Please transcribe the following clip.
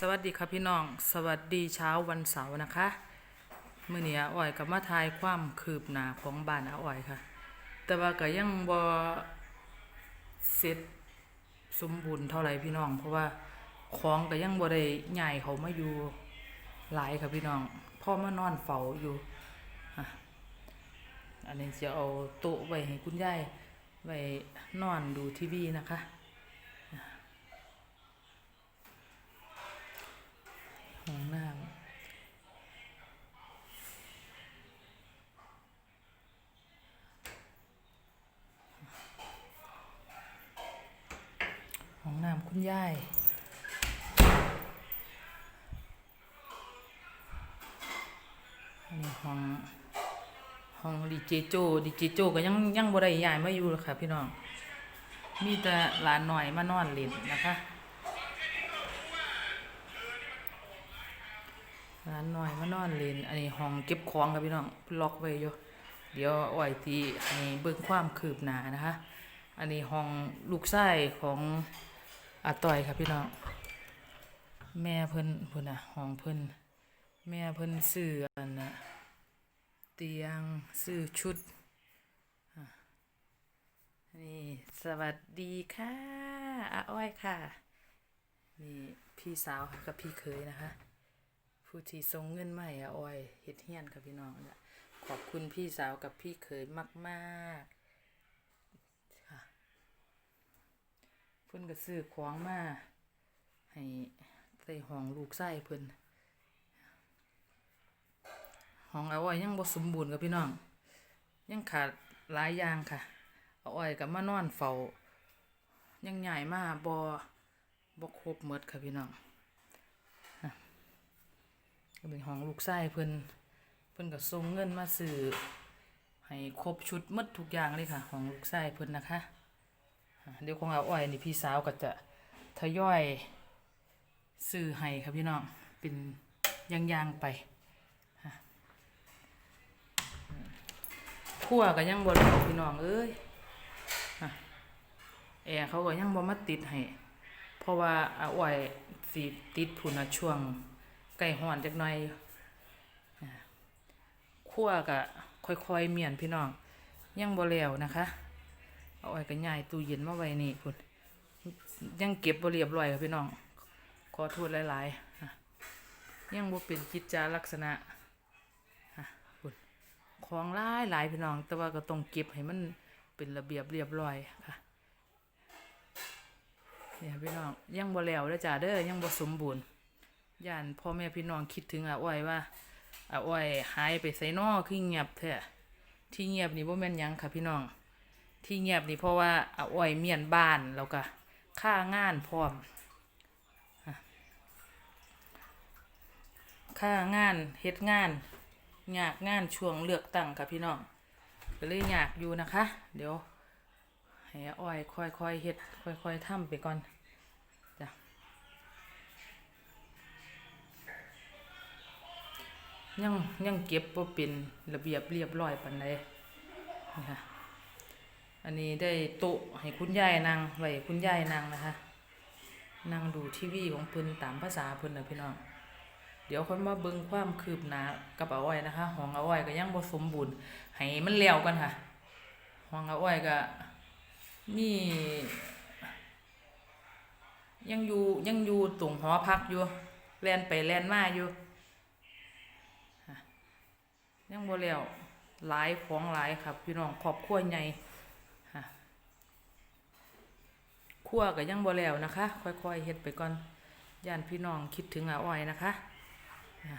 สวัสดีครับพี่น้อง สวัสดีเช้าวันเสาร์นะคะมื้อนี้อาอ้อยกับมาทายความคืบหน้าของบ้านอาอ้อยค่ะ แต่ว่าก็ยังบ่เสร็จสมบูรณ์เท่าไหร่พี่น้อง เพราะว่าของก็ยังบ่ได้ย้ายเขามาอยู่หลายค่ะพี่น้องพ่อมานอนเฝ้าอยู่อันนี้จะเอาโต๊ะไว้ให้คุณยายไว้นอนดูทีวีนะคะ ห้องน้ำห้อง น้ำคุณยายอันนี้ห้องห้องดีเจโจดีเจโจก็ยังยังบ่ได้ยายมาอยู่หรอกค่ะ พี่น้อง มีแต่หลานหน่อยมานอนเล่นนะคะร้านหน่อยมานอนเล่นอันนี้ห้องเก็บของครับพี่น้องล็อกไว้อยู่เดี๋ยวอาไว้ที่ให้เบิ่งความคืบหน้านะคะ อันนี้ห้องลูกชายของ อาต้อยครับพี่น้อง แม่เพิ่นเพิ่นน่ะห้องเพิ่นแม่เพิ่นซื้ออันน่ะเตียงซื้อชุดนี่สวัสดีค่ะอาอ้อยค่ะนี่พี่สาวกับพี่เคยนะคะผู้ที่ส่งเงินให้อาอ้อยเฮ็ดเฮียนค่ะพี่น้องขอบคุณพี่สาวกับพี่เขยมาก ๆค่ะเพิ่นก็ซื้อของมาให้ใส่ห้องลูกไส้เพิ่นห้องอาอ้อยยังบ่สมบูรณ์ค่ะพี่น้อง ยังขาดหลายอย่างค่ะ เอาอ้อยก็มานอนเฝ้ายังใหญ่มาบ่บ่ครบหมดค่ะพี่น้องก็เป็นของลูกไส้เพิ่นเพิ่นก็ส่งเงินมาซื้อให้ครบชุดหมดทุกอย่างเลยค่ะ ของลูกไส้เพิ่นนะคะ เดี๋ยวของเอาอ้อยนี่พี่สาวก็จะทยอยซื้อให้ครับพี่น้อง เป็นย่างๆไปอะคั่วก็ยังบ่แล้วพี่น้องเอ้ยอะแอร์เขาก็ยังบ่มาติดให้เพราะว่าอาอ้อยสิติดพุ่นช่วงไก่ห่อนจักหน่อยอ่าคั่วกะค่อยๆเมียนพี่น้องยังบ่แล้วนะคะ เอาไว้ก็ย้ายตู้เย็นมาไว้นี่พุ่นยังเก็บบ่เรียบร้อยค่ะพี่น้อง ขอโทษหลายๆอะยังบ่เป็นกิจจาลักษณะอะพุ่นของหลายหลายพี่น้อง แต่ว่าก็ต้องเก็บให้มันเป็นระเบียบเรียบร้อยค่ะเนี่ยพี่น้องยังบ่แล้วเด้อจ้าเด้อยังบ่สมบูรณ์ย่านพ่อแม่พี่น้องคิดถึงอาอ้อยว่าอาอ้อยหายไปไสนอคือเงียบแท้ที่เงียบนี่บ่แม่นหยังค่ะพี่น้อง ที่เงียบนี่เพราะว่าอาอ้อยเมียนบ้านแล้วก็ค่างานพร้อมค่างานเฮ็ดงานอยากงานช่วงเลือกตั้งค่ะพี่น้องก็เลยอยากอยู่นะคะ เดี๋ยวให้อาอ้อยค่อยๆเฮ็ดค่อยๆทำไปก่อนจ้ะยังยังเก็บบ่เป็นระเบียบเรียบร้อยปานใดนี่ค่ะ อันนี้ได้โต๊ะให้คุณยายนั่งไว้คุณยายนั่งนะคะ นั่งดูทีวีของเพิ่นตามภาษาเพิ่นนะพี่น้อง เดี๋ยวค่อยมาเบิ่งความคืบหน้ากับอาอ้อยนะคะห้องอาอ้อยก็ยังบ่สมบูรณ์ให้มันแล้วกันค่ะห้องอาอ้อยก็มียังอยู่ยังอยู่ตรงหอพักอยู่แล่นไปแล่นมาอยู่ยังบ่แล้วหลายของหลายครับ พี่น้องครอบครัวใหญ่ฮะ คั่วก็ยังบ่แล้วนะคะ ค่อยๆเฮ็ดไปก่อนย่านพี่น้องคิดถึงอาอ้อยนะคะอะ